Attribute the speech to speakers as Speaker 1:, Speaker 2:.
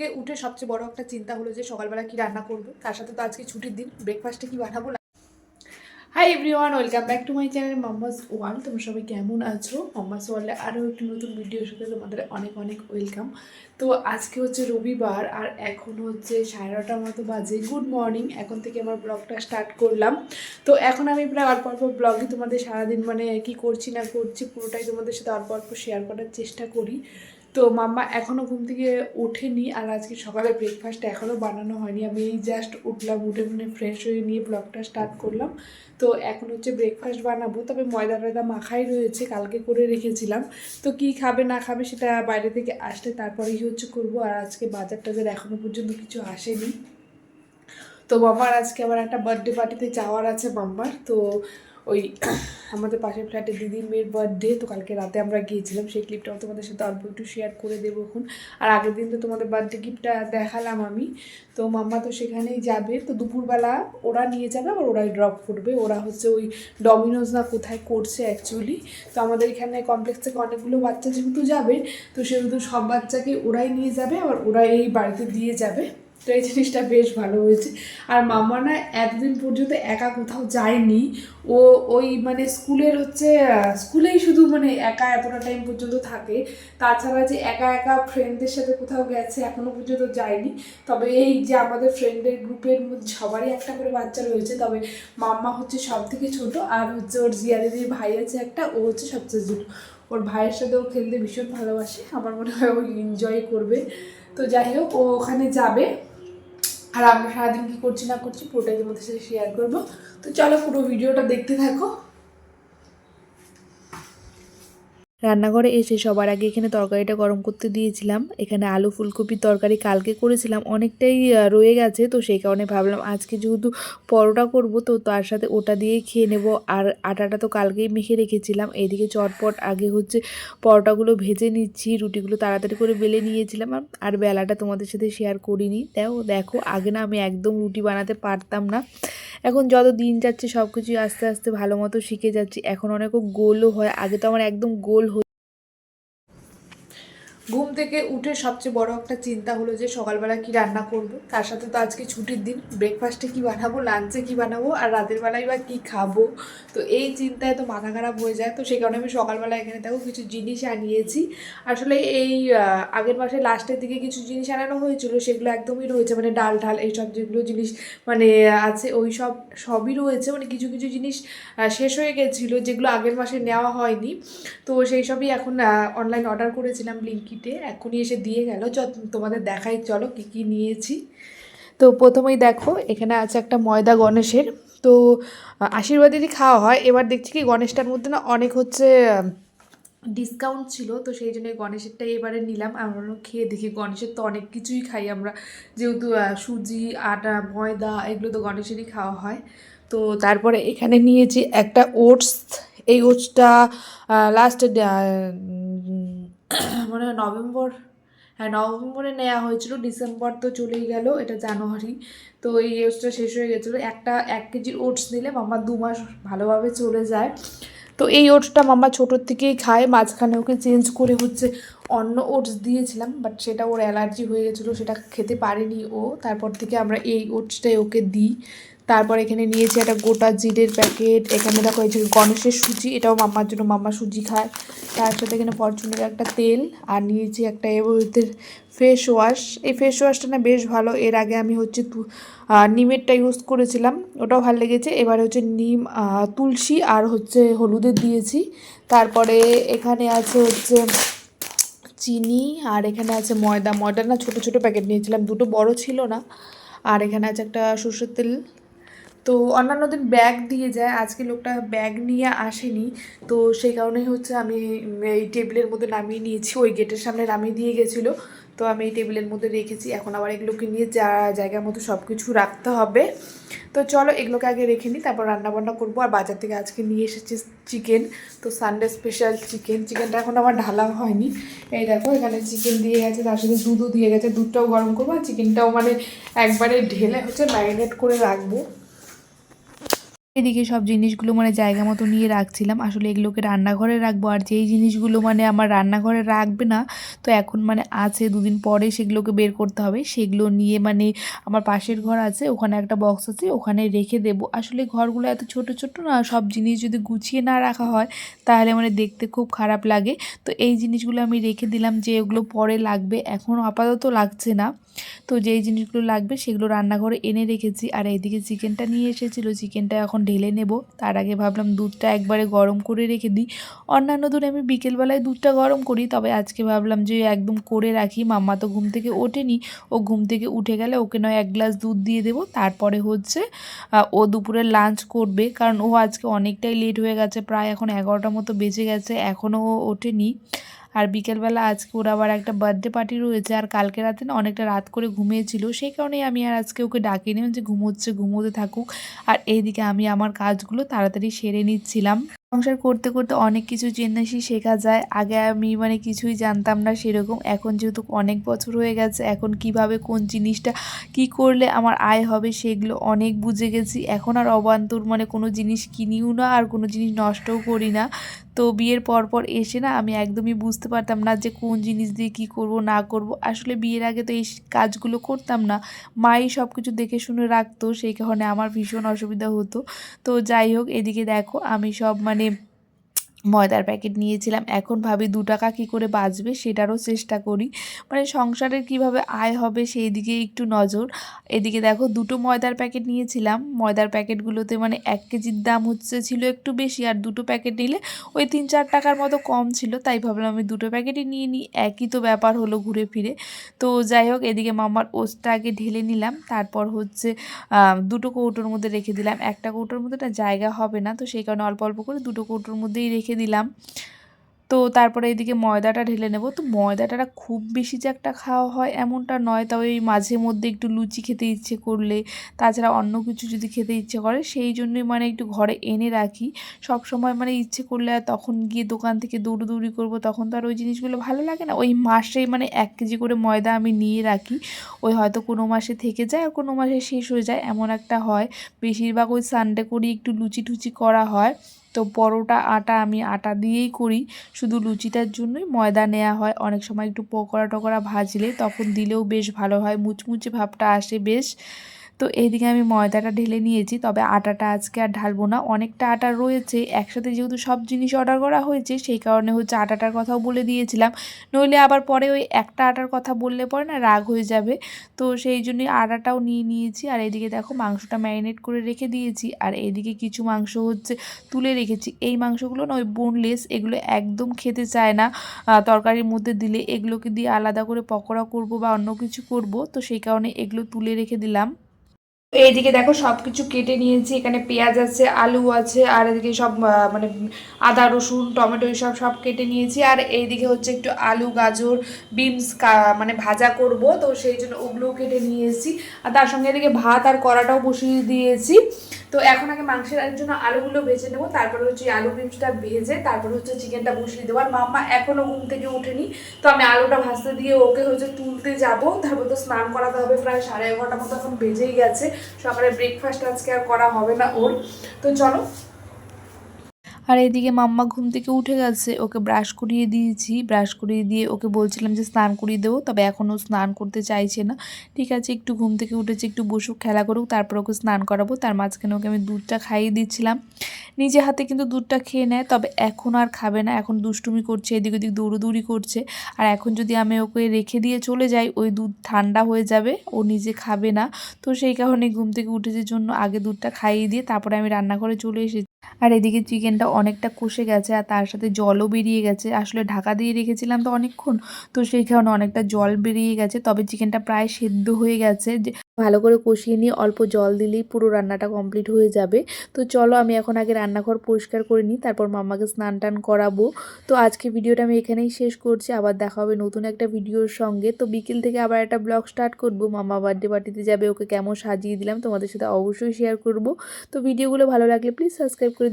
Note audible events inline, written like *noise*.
Speaker 1: থেকে উঠে সবচেয়ে বড় একটা চিন্তা হলো যে সকালবেলা কি রান্না করব? তার সাথে তো আজকে ছুটির দিন। ব্রেকফাস্টে কি বানাবো? Hi everyone welcome back to my channel mamma's wall তোমরা সবাই কেমন আছো? মাম্মাস ওয়ালে আরও একটি নতুন ভিডিওর সাথে তোমাদের অনেক অনেক ওয়েলকাম তো আজকে হচ্ছে রবিবার আর এখন হচ্ছে সাড়ে নটার মতো বাজে। গুড মর্নিং এখন থেকে আমার ব্লগটা স্টার্ট করলাম। তো এখন আমি প্রায় অল্প অল্প ব্লগে তোমাদের সারাদিন মানে কি করছি না করছি পুরোটাই তোমাদের সাথে অল্প অল্প শেয়ার করার চেষ্টা করি। তো মাম্মা এখনও ঘুম থেকে ওঠেনি আর আজকে সকালে ব্রেকফাস্ট এখনও বানানো হয়নি। আমি এই জাস্ট উঠলাম, উঠে মানে ফ্রেশ হয়ে নিয়ে ব্লগটা স্টার্ট করলাম। তো এখন হচ্ছে ব্রেকফাস্ট বানাবো। তবে ময়দা টয়দা মাখাই রয়েছে, কালকে করে রেখেছিলাম। তো কি খাবে, না খাবে সেটা বাইরে থেকে আসলে তারপরেই হচ্ছে করব। আর আজকে বাজার টাজার এখনও পর্যন্ত কিছু আসেনি। তো মাম্মার আজকে আবার একটা বার্থডে পার্টিতে যাওয়ার আছে মাম্মার। তো ওই *coughs* আমাদের পাশের ফ্ল্যাটে দিদির মেয়ের বার্থডে তো কালকে রাতে আমরা গিয়েছিলাম, সেই ক্লিপটাও তোমাদের সাথে অল্প একটু শেয়ার করে দেবো এখন। আর আগের দিন তো তোমাদের বার্থডে গিফটটা দেখালাম আমি। তো মাম্মা তো সেখানেই যাবে, তো দুপুরবেলা ওরা নিয়ে যাবে, আবার ওরাই ড্রপ করবে। ওরা হচ্ছে ওই ডমিনোজ না কোথায় করছে অ্যাকচুয়ালি তো আমাদের এখানে কমপ্লেক্স থেকে অনেকগুলো বাচ্চা যেহেতু যাবে, তো সেহেতু সব বাচ্চাকে ওরাই নিয়ে যাবে, আবার ওরা এই বাড়িতে দিয়ে যাবে। তো এই জিনিসটা বেশ ভালো হয়েছে। আর মামা না এতদিন পর্যন্ত একা কোথাও যায়নি। ও, ওই মানে স্কুলের হচ্ছে, স্কুলেই শুধু মানে একা এতটা টাইম পর্যন্ত থাকে। তাছাড়া যে একা একা ফ্রেন্ডদের সাথে কোথাও গেছে, এখনও পর্যন্ত যায়নি। তবে এই যে আমাদের ফ্রেন্ডের গ্রুপের মধ্যে সবারই একটা করে বাচ্চা রয়েছে। তবে মাম্মা হচ্ছে সব থেকে ছোটো, আর হচ্ছে ওর জিয়া দিদির ভাই আছে একটা, ও হচ্ছে সবচেয়ে ছোট। ওর ভাইয়ের সাথে ও খেলতে ভীষণ ভালোবাসে। আমার মনে হয় ও এনজয় করবে। তো যাই হোক, ও ওখানে যাবে। আর আমরা সারাদিন কি করছি না করছি পুরোটাই তোমাদের সাথে শেয়ার করব। তো চলো পুরো ভিডিওটা দেখতে থাকো।
Speaker 2: রান্নাঘরে এসে সবার আগে এখানে তরকারিটা গরম করতে দিয়েছিলাম। এখানে আলু ফুলকপির তরকারি কালকে করেছিলাম। অনেকটাই রয়ে গেছে, তো সেই কারণে ভাবলাম আজকে যেহেতু পরোটা করব, তো তার সাথে ওটা দিয়েই খেয়ে নেব। আর আটাটা তো কালকেই মেখে রেখেছিলাম। এদিকে চটপট আগে হচ্ছে পরোটাগুলো ভেজে নিচ্ছি, রুটিগুলো তাড়াতাড়ি করে বেলে নিয়েছিলাম। আর- বেলাটা তোমাদের সাথে শেয়ার করিনি। তাও দেখো, আগে না আমি একদম রুটি বানাতে পারতাম না। এখন যত দিন যাচ্ছে সব কিছুই আস্তে আস্তে ভালো মতো শিখে যাচ্ছি। এখন অনেক গোলও হয়। আগে তো আমার একদম গোল
Speaker 1: ঘুম থেকে উঠে সবচেয়ে বড় একটা চিন্তা হলো যে সকালবেলা কি রান্না করব? তার সাথে তো আজকে ছুটির দিন। ব্রেকফাস্টে কি বানাবো? লাঞ্চে কি বানাবো? আর রাতের বেলায় বা কি খাব? তো এই চিন্তায় তো মাথা খারাপ হয়ে যায়। তো সেই কারণে আমি সকালবেলা এখানে দেখো কিছু জিনিস আনিয়েছি। আসলে এই আগের মাসে লাস্টের দিকে কিছু জিনিস আনানো হয়েছিল। সেগুলো একদমই রয়েছে। মানে ডাল ঢাল এইসব যেগুলো জিনিস মানে আছে ওই সব সবই রয়েছে। মানে কিছু কিছু জিনিস শেষ হয়ে গেছিল, যেগুলো আগের মাসে নেওয়া হয়নি। তো সেই সবই এখন অনলাইন অর্ডার করেছিলাম ব্লিঙ্কিটে এখনই এসে দিয়ে গেল। চ- তোমাদের দেখাই, চলো কি কি নিয়েছি।
Speaker 2: তো প্রথমেই দেখো, এখানে আছে একটা ময়দা গণেশের। তো আশীর্বাদেরই খাওয়া হয়। এবার দেখছি কি, গণেশটার মধ্যে না অনেক হচ্ছে ডিসকাউন্ট ছিল। তো সেই জন্য গণেশেরটাই এবারে নিলাম। আমরা খেয়ে দেখি, গণেশের তো অনেক কিছুই খাই আমরা। যেহেতু সুজি, আটা, ময়দা, এগুলো তো গণেশেরই খাওয়া হয়। তো তারপরে এখানে নিয়েছি একটা ওটস। এই ওটসটা লাস্ট *clears throat* মনে হয় নভেম্বর হ্যাঁ নভেম্বরে নেওয়া হয়েছিল, ডিসেম্বর তো চলেই গেল, এটা জানুয়ারি। তো এই ওটসটা শেষ হয়ে গেছিল, একটা এক কেজির ওটস দিলে মামা দু মাস ভালোভাবে চলে যায়। তো এই ওটসটা মামা ছোটোর থেকেই খায়, মাঝখানে ওকে চেঞ্জ করে হচ্ছে অন্য ওটস দিয়েছিলাম, বাট সেটা ওর অ্যালার্জি হয়ে গেছিল, সেটা খেতে পারেনি ও। তারপর থেকে আমরা এই ওটসটাই ওকে দিই। তারপর এখানে নিয়েছি একটা গোটা জিরের প্যাকেট, এখানে দেখো এই যে গণেশের সুজি, এটাও মাম্মার জন্য মাম্মা সুজি খায়। তার সাথে এখানে ফরচুনের একটা তেল, আর নিয়েছি একটা এভারেজের ফেস ওয়াশ এই ফেস ওয়াশটা না বেশ ভালো, এর আগে আমি হচ্ছে নিমেরটা ইউজ করেছিলাম, ওটাও ভালো লেগেছে। এবার হচ্ছে নিম তুলসী, আর হচ্ছে হলুদের দিয়েছি। তারপরে এখানে আছে হচ্ছে চিনি, আর এখানে আছে ময়দা। ময়দা না ছোটো ছোটো প্যাকেট নিয়েছিলাম, দুটো বড় ছিল না। আর এখানে আছে একটা সর্ষের তেল। তো অন্যান্য দিন ব্যাগ দিয়ে যায়। আজকে লোকটা ব্যাগ নিয়ে আসেনি। তো সেই কারণেই হচ্ছে আমি এই টেবিলের মধ্যে নামিয়ে নিয়েছি। ওই গেটের সামনে নামিয়ে দিয়ে গেছিল। তো আমি এই টেবিলের মধ্যে রেখেছি। এখন আবার এগুলোকে নিয়ে যা, জায়গার মতো সব কিছু রাখতে হবে। তো চলো এগুলোকে আগে রেখে নিই, তারপর রান্না বান্না করব। আর বাজার থেকে আজকে নিয়ে এসেছি চিকেন তো সানডে স্পেশাল চিকেন চিকেনটা এখন আমার ঢালা হয়নি। এই দেখো, এখানে চিকেন দিয়ে গেছে। তার সাথে দুধও দিয়ে গেছে। দুধটাও গরম করব। আর চিকেনটাও মানে একবারে ঢেলে হচ্ছে ম্যারিনেট করে রাখব। এদিকে সব জিনিসগুলো মানে জায়গা মতো নিয়ে রাখছিলাম। আসলে এগুলোকে রান্নাঘরে রাখব। আর যেই জিনিসগুলো মানে আমার রান্নাঘরে রাখবে না, তো এখন মানে আছে, দুদিন পরে সেগুলোকে বের করতে হবে। সেগুলো নিয়ে মানে আমার পাশের ঘর আছে, ওখানে একটা বক্স আছে, ওখানে রেখে দেবো। আসলে ঘরগুলো এত ছোট ছোট না, সব জিনিস যদি গুছিয়ে না রাখা হয়, তাহলে মানে দেখতে খুব খারাপ লাগে। তো এই জিনিসগুলো আমি রেখে দিলাম যে ওগুলো পরে লাগবে। এখন আপাতত লাগছে না। তো যেই জিনিসগুলো লাগবে সেগুলো রান্নাঘরে এনে রেখেছি। আর এইদিকে চিকেনটা নিয়ে এসেছিল, চিকেনটা এখন ঢেলে নেব। তার আগে ভাবলাম দুধটা একবারে গরম করে রেখে দিই। অন্যান্য দিন আমি বিকেলবেলায় দুধটা গরম করি, তবে আজকে ভাবলাম যে একদম করে রাখি। মাম্মা তো ঘুম থেকে ওঠেনি, ও ঘুম থেকে উঠে গেলে ওকে নয় এক গ্লাস দুধ দিয়ে দেবো। তারপরে হচ্ছে ও দুপুরে লাঞ্চ করবে। কারণ ও আজকে অনেকটাই লেট হয়ে গেছে, প্রায় এখন এগারোটার মতো বেজে গেছে, এখনও ও ওঠেনি। আর বিকেলবেলা আজকে ওর আবার একটা বার্থডে পার্টি রয়েছে, আর কালকে রাতে না অনেকটা রাত করে ঘুমিয়েছিল, সেই কারণেই আমি আর আজকে ওকে ডাকিনি, যে ঘুমোচ্ছে, ঘুমোতে থাকুক। আর এইদিকে আমি আমার কাজগুলো তাড়াতাড়ি সেরে নিচ্ছিলাম। সংসার করতে করতে অনেক কিছু জিনিসই শেখা যায়। আগে আমি মানে কিছুই জানতাম না সেরকম। এখন যেহেতু অনেক বছর হয়ে গেছে, এখন কীভাবে কোন জিনিসটা, কি করলে আমার আয় হবে সেগুলো অনেক বুঝে গেছি। এখন আর অবান্তর মানে কোনো জিনিস কিনিও না আর কোনো জিনিস নষ্টও করি না। তো বিয়ের পর পর এসে না আমি একদমই বুঝতে পারতাম না যে কোন জিনিস দিয়ে কি করব, না করব। আসলে বিয়ের আগে তো এই কাজগুলো করতাম না। মাই সব কিছু দেখে শুনে রাখতো, সেই কারণে আমার ভীষণ অসুবিধা হতো। তো যাই হোক, এদিকে দেখো আমি সব মানে মানে ময়দার প্যাকেট নিয়েছিলাম। এখন ভাবি দু টাকা কী করে বাঁচবে সেটারও চেষ্টা করি। মানে সংসারের কীভাবে আয় হবে সেই দিকে একটু নজর। এদিকে দেখো দুটো ময়দার প্যাকেট নিয়েছিলাম। ময়দার প্যাকেটগুলোতে মানে এক কেজির দাম হচ্ছে ছিল একটু বেশি আর দুটো প্যাকেট নিলে ওই তিন চার টাকার মতো কম ছিল। তাই ভাবলাম আমি দুটো প্যাকেটই নিয়ে নিই। একই তো ব্যাপার হলো ঘুরে ফিরে। তো যাই হোক, এদিকে মামার ওসটা আগে ঢেলে নিলাম। তারপর হচ্ছে দুটো কৌটোর মধ্যে রেখে দিলাম। একটা কৌটোর মধ্যে না জায়গা হবে না। তো সেই কারণে অল্প অল্প করে দুটো কৌটোর মধ্যেই রেখে দিলাম। তো তারপরে এদিকে ময়দাটা ঢেলে নেব। তো ময়দাটা খুব বেশি যে একটা খাওয়া হয় এমনটা নয়, তবে এই মাঝে মধ্যে একটু লুচি খেতে ইচ্ছে করলে, তাছাড়া অন্য কিছু যদি খেতে ইচ্ছে করে, সেই জন্যই মানে একটু ঘরে এনে রাখি। সব সময় মানে ইচ্ছে করলে আর তখন গিয়ে দোকান থেকে দৌড়দৌড়ি করব, তখন তো আর ওই জিনিসগুলো ভালো লাগে না। ওই মাসেই মানে এক কেজি করে ময়দা আমি নিয়ে রাখি। ওই হয়তো কোনো মাসে থেকে যায় আর কোনো মাসে শেষ হয়ে যায়, এমন একটা হয়। বেশিরভাগ ওই সানডে করি একটু লুচি টুচি করা হয়। তো পরোটা, আটা আমি আটা দিয়েই করি। শুধু লুচিটার জন্যই ময়দা নেওয়া হয়। অনেক সময় একটু পকোড়া টকোড়া ভাজলে তখন দিলেও বেশ ভালো হয়। মুচমুচে ভাবটা আসে বেশ। তো এইদিকে আমি ময়দাটা ঢেলে নিয়েছি, তবে আটাটা আজকে আর ঢালবো না। অনেকটা আটা রয়েছে, একসাথে যেহেতু সব জিনিস অর্ডার করা হয়েছে, সেই কারণে হচ্ছে আটাটার কথাও বলে দিয়েছিলাম। নইলে আবার পরে ওই একটা আটার কথা বললে পরে না রাগ হয়ে যাবে। তো সেই জন্যই আটাটাও নিয়ে নিয়েছি, আর এদিকে দেখো মাংসটা ম্যারিনেট করে রেখে দিয়েছি, আর এইদিকে কিছু মাংস হচ্ছে তুলে রেখেছি। এই মাংসগুলো না ওই বোনলেস এগুলো একদম খেতে চায় না। তরকারির মধ্যে দিলে এগুলোকে দিয়ে আলাদা করে পকোড়া করব বা অন্য কিছু করব, তো সেই কারণে এগুলো তুলে রেখে দিলাম। এইদিকে দেখো সব কিছু কেটে নিয়েছি, এখানে পেঁয়াজ আছে, আলু আছে, আর এদিকে সব মানে আদা, রসুন, টমেটো এইসব সব কেটে নিয়েছি। আর এইদিকে হচ্ছে একটু আলু, গাজর, বিনস মানে ভাজা করব, তো সেই জন্য ওগুলোও কেটে নিয়েছি। আর তার সঙ্গে এদিকে ভাত আর কড়াটাও বসিয়ে দিয়েছি। তো এখন আগে মাংসের জন্য আলুগুলো ভেজে নেব, তারপরে হচ্ছে আলু বিনসটা ভেজে তারপরে হচ্ছে চিকেনটা বসিয়ে দেবো। আর মাম্মা এখনও ঘুম থেকে ওঠেনি, তো আমি আলুটা ভাজতে দিয়ে ওকে হচ্ছে তুলতে যাব। তারপর তো স্নান করাতে হবে প্রায় সাড়ে এগারোটা মতো, এখন বেজেই গেছে। সকালে ব্রেকফাস্ট আজকে আর করা হবে না ওর। তো চলো আর এদিকে মাম্মা ঘুম থেকে উঠে গেছে। ওকে ব্রাশ করিয়ে দিয়েছি। ব্রাশ করিয়ে দিয়ে ওকে বলছিলাম যে, স্নান করিয়ে দেবো। তবে এখনও স্নান করতে চাইছে না। ঠিক আছে, একটু ঘুম থেকে উঠেছে, একটু বসুক, খেলা করুক, তারপর ওকে স্নান করাবো। তার মাঝখানে ওকে আমি দুধটা খাইয়ে দিচ্ছিলাম। নিজে হাতে কিন্তু দুধটা খেয়ে নেয়, তবে এখন আর খাবে না। এখন দুষ্টুমি করছে, এদিক ওদিক দৌড়োদৌড়ি করছে। আর এখন যদি আমি ওকে রেখে দিয়ে চলে যাই, ওই দুধ ঠান্ডা হয়ে যাবে, ও নিজে খাবে না। তো সেই কারণে ঘুম থেকে উঠেছে, জন্য আগে দুধটা খাইয়ে দিয়ে তারপরে আমি রান্নাঘরে চলে এসেছি। আর এদিকে চিকেনটা অনেকটা কষে গেছে আর তার সাথে জলও বেরিয়ে গেছে। আসলে ঢাকা দিয়ে রেখেছিলাম তো অনেকক্ষণ, তো সেই কারণে অনেকটা জল বেরিয়ে গেছে। তবে চিকেনটা প্রায় সেদ্ধ হয়ে গেছে। যে ভালো করে কষিয়ে নিয়ে অল্প জল দিলেই পুরো রান্নাটা কমপ্লিট হয়ে যাবে। তো চলো আমি এখন আগে রান্নাঘর পরিষ্কার করে নিই, তারপর মাম্মাকে স্নান টান করাবো। তো আজকে ভিডিওটা আমি এখানেই শেষ করছি, আবার দেখা হবে নতুন একটা ভিডিওর সঙ্গে। তো বিকেল থেকে আবার একটা ব্লগ স্টার্ট করব মামা বার্থডে পার্টিতে যাবে, ওকে কেমন সাজিয়ে দিলাম তোমাদের সাথে অবশ্যই শেয়ার করব। তো ভিডিওগুলো ভালো লাগলে প্লিজ সাবস্ক্রাইব করে